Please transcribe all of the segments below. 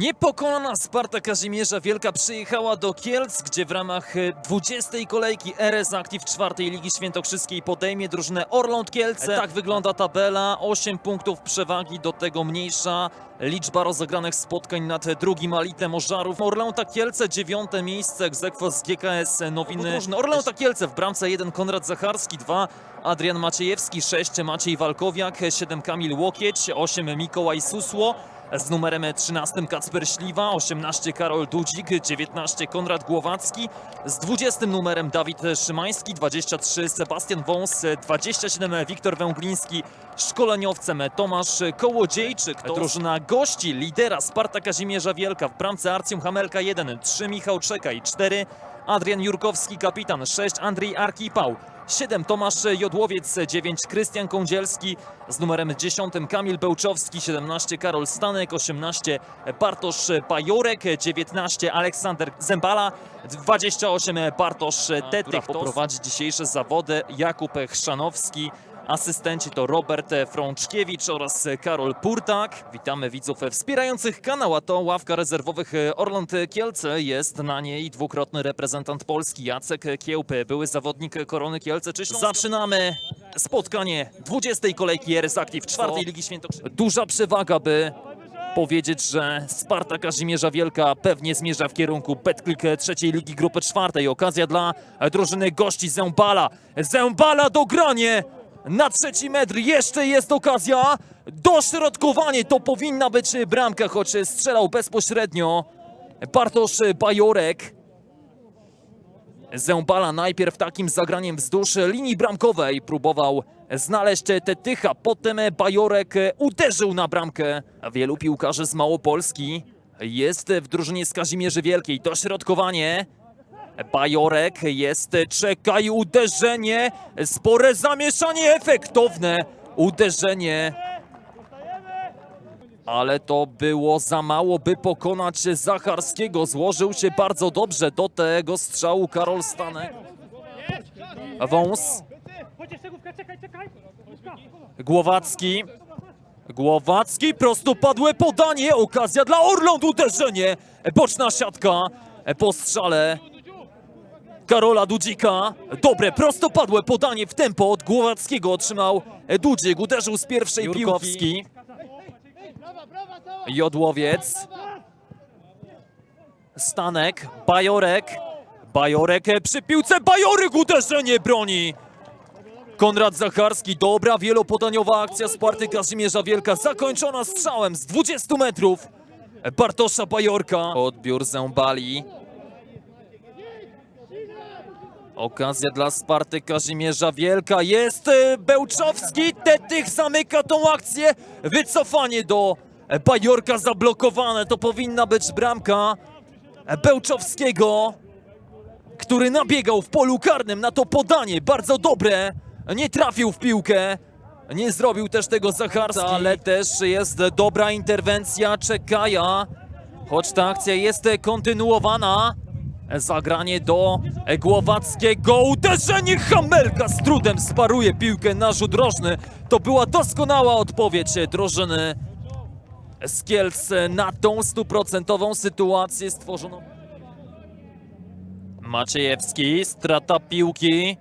Niepokonana Sparta Kazimierza Wielka przyjechała do Kielc, gdzie w ramach e, 20. kolejki RS Active czwartej Ligi Świętokrzyskiej podejmie drużynę Orląt Kielce. Tak wygląda tabela, 8 punktów przewagi, do tego mniejsza liczba rozegranych spotkań nad drugim alitem Ożarów. Orląta Kielce dziewiąte miejsce, egzekwo z GKS Nowiny. Orląta Kielce w bramce 1 Konrad Zacharski, 2 Adrian Maciejewski, 6 Maciej Walkowiak, 7 Kamil Łokieć, 8 Mikołaj Susło. Z numerem 13 Kacper Śliwa, 18 Karol Dudzik, 19 Konrad Głowacki, z 20 numerem Dawid Szymański, 23 Sebastian Wąs, 27 Wiktor Węgliński, szkoleniowcem Tomasz Kołodziejczyk. Drużyna gości lidera Sparta Kazimierza Wielka w bramce Arcjum Hamelka 1, 3 Michał Czekaj, 4 Adrian Jurkowski kapitan, 6 Andrzej Arkipał, 7 Tomasz Jodłowiec, 9 Krystian Kądzielski, z numerem 10 Kamil Bełczowski, 17 Karol Stanek, 18 Bartosz Pajorek, 19 Aleksander Zembala, 28 Bartosz Tetyk. Poprowadzi dzisiejsze zawody Jakub Chrzanowski. Asystenci to Robert Frączkiewicz oraz Karol Purtak. Witamy widzów wspierających kanał, a to ławka rezerwowych Orląt Kielce. Jest na niej dwukrotny reprezentant Polski Jacek Kiełpy, były zawodnik Korony Kielce. Zaczynamy spotkanie 20. kolejki RS Active czwartej Ligi Świętokrzyskiej. Duża przewaga, by powiedzieć, że Sparta Kazimierza Wielka pewnie zmierza w kierunku Betklik trzeciej Ligi Grupy czwartej. Okazja dla drużyny gości Zębala. Zębala do granie na trzeci metr. Jeszcze jest okazja. Dośrodkowanie to powinna być bramka, choć strzelał bezpośrednio Bartosz Bajorek. Zębala najpierw takim zagraniem wzdłuż linii bramkowej próbował znaleźć Tetycha, potem Bajorek uderzył na bramkę. Wielu piłkarzy z Małopolski jest w drużynie z Kazimierzy Wielkiej. Dośrodkowanie. Bajorek jest, czekaj, uderzenie, spore zamieszanie, efektowne uderzenie. Ale to było za mało, by pokonać Zacharskiego. Złożył się bardzo dobrze do tego strzału Karol Stanek. Wąs! Głowacki. Głowacki, prostopadłe podanie, okazja dla Orląt, uderzenie. Boczna siatka po strzale Karola Dudzika. Dobre, prostopadłe podanie w tempo od Głowackiego otrzymał Dudzik. Uderzył z pierwszej Jurkowski. Jodłowiec. Stanek, Bajorek. Bajorek przy piłce, Bajorek uderzenie broni. Konrad Zacharski, dobra wielopodaniowa akcja Sparty Kazimierza Wielka, zakończona strzałem z 20 metrów. Bartosza Bajorka. Odbiór Zębali. Okazja dla Sparty Kazimierza Wielka. Jest e, Bełczowski, Tetych zamyka tą akcję. Wycofanie do e, Bajorka zablokowane. To powinna być bramka e, Bełczowskiego który nabiegał w polu karnym na to podanie, bardzo dobre, nie trafił w piłkę, nie zrobił też tego Zacharski, ale też jest dobra interwencja Czekaja, choć ta akcja jest kontynuowana. Zagranie do Głowackiego, uderzenie Hamelka z trudem sparuje piłkę na rzut rożny. To była doskonała odpowiedź drużyny z Kielc na tą stuprocentową sytuację stworzoną. Maciejewski, strata piłki.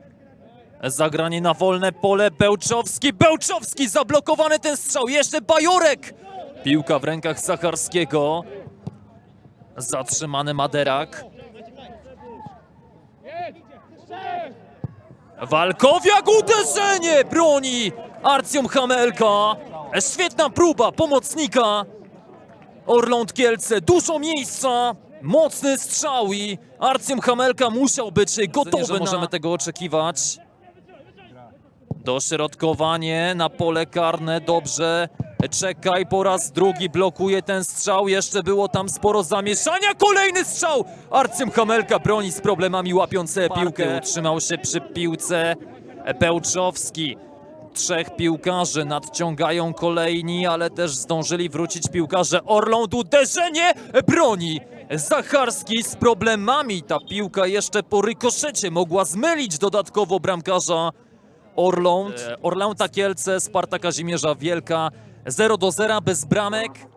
Zagranie na wolne pole, Bełczowski, Bełczowski, zablokowany ten strzał, jeszcze Bajorek! Piłka w rękach Zacharskiego. Zatrzymany Maderak. Walkowiak, uderzenie broni Arcjum Hamelka. Świetna próba pomocnika. Orląt Kielce, dużo miejsca, mocny strzał i Arcjum Hamelka musiał być gotowy. Że możemy tego oczekiwać. Dośrodkowanie na pole karne, dobrze. Czekaj, po raz drugi blokuje ten strzał. Jeszcze było tam sporo zamieszania. Kolejny strzał! Arcjum Hamelka broni z problemami łapiąc piłkę. Utrzymał się przy piłce Bełczowski. Trzech piłkarzy nadciągają kolejni, ale też zdążyli wrócić piłkarze Orląt. Uderzenie broni. Zacharski z problemami. Ta piłka jeszcze po rykoszecie mogła zmylić dodatkowo bramkarza Orląt. Orląta Kielce, Sparta Kazimierza Wielka 0 do 0 bez bramek.